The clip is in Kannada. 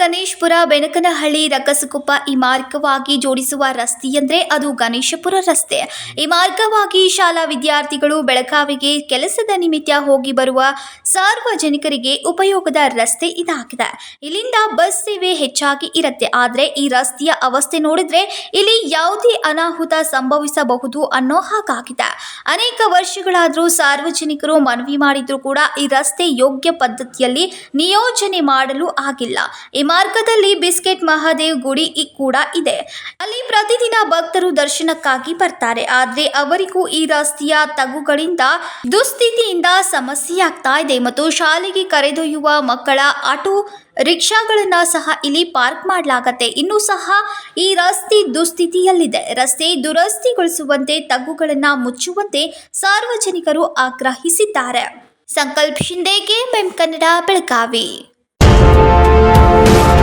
ಗಣೇಶ್ಪುರ, ಬೆನಕನಹಳ್ಳಿ, ರಕ್ಕಸಕೊಪ್ಪ ಈ ಮಾರ್ಗವಾಗಿ ಜೋಡಿಸುವ ರಸ್ತೆಯಂದ್ರೆ ಅದು ಗಣೇಶಪುರ ರಸ್ತೆ. ಈ ಮಾರ್ಗವಾಗಿ ಶಾಲಾ ವಿದ್ಯಾರ್ಥಿಗಳು ಬೆಳಗಾವಿಗೆ ಕೆಲಸದ ನಿಮಿತ್ತ ಹೋಗಿ ಬರುವ ಸಾರ್ವಜನಿಕರಿಗೆ ಉಪಯೋಗದ ರಸ್ತೆ ಇದಾಗಿದೆ. ಇಲ್ಲಿಂದ ಬಸ್ ಸೇವೆ ಹೆಚ್ಚಾಗಿ ಇರುತ್ತೆ. ಆದರೆ ಈ ರಸ್ತೆಯ ಅವಸ್ಥೆ ನೋಡಿದ್ರೆ ಇಲ್ಲಿ ಯಾವುದೇ ಅನಾಹುತ ಸಂಭವಿಸಬಹುದು ಅನ್ನೋ ಹಾಗಾಗಿದೆ. ಅನೇಕ ವರ್ಷಗಳಾದರೂ ಸಾರ್ವಜನಿಕರು ಮನವಿ ಮಾಡಿದ್ರು ಕೂಡ ಈ ರಸ್ತೆ ಯೋಗ್ಯ ಪದ್ಧತಿಯಲ್ಲಿ ನಿಯೋಜನೆ ಮಾಡಲು ಆಗಿಲ್ಲ. ಈ ಮಾರ್ಗದಲ್ಲಿ ಬಿಸ್ಕೆಟ್ ಮಹಾದೇವ್ ಗುಡಿ ಕೂಡ ಇದೆ. ಅಲ್ಲಿ ಪ್ರತಿದಿನ ಭಕ್ತರು ದರ್ಶನಕ್ಕಾಗಿ ಬರ್ತಾರೆ. ಆದ್ರೆ ಅವರಿಗೂ ಈ ರಸ್ತೆಯ ತಗ್ಗುಗಳಿಂದ ದುಸ್ಥಿತಿಯಿಂದ ಸಮಸ್ಯೆಯಾಗ್ತಾ ಇದೆ ಮತ್ತು ಶಾಲೆಗೆ ಕರೆದೊಯ್ಯುವ ಮಕ್ಕಳ ಆಟೋ ರಿಕ್ಷಾಗಳನ್ನ ಸಹ ಇಲ್ಲಿ ಪಾರ್ಕ್ ಮಾಡಲಾಗತ್ತೆ. ಇನ್ನು ಸಹ ಈ ರಸ್ತೆ ದುಸ್ಥಿತಿಯಲ್ಲಿದೆ. ರಸ್ತೆ ದುರಸ್ತಿಗೊಳಿಸುವಂತೆ, ತಗ್ಗುಗಳನ್ನ ಮುಚ್ಚುವಂತೆ ಸಾರ್ವಜನಿಕರು ಆಗ್ರಹಿಸಿದ್ದಾರೆ. ಸಂಕಲ್ಪ ಶಿಂದೆ ಕನ್ನಡ, ಬೆಳಗಾವಿ. Thank you.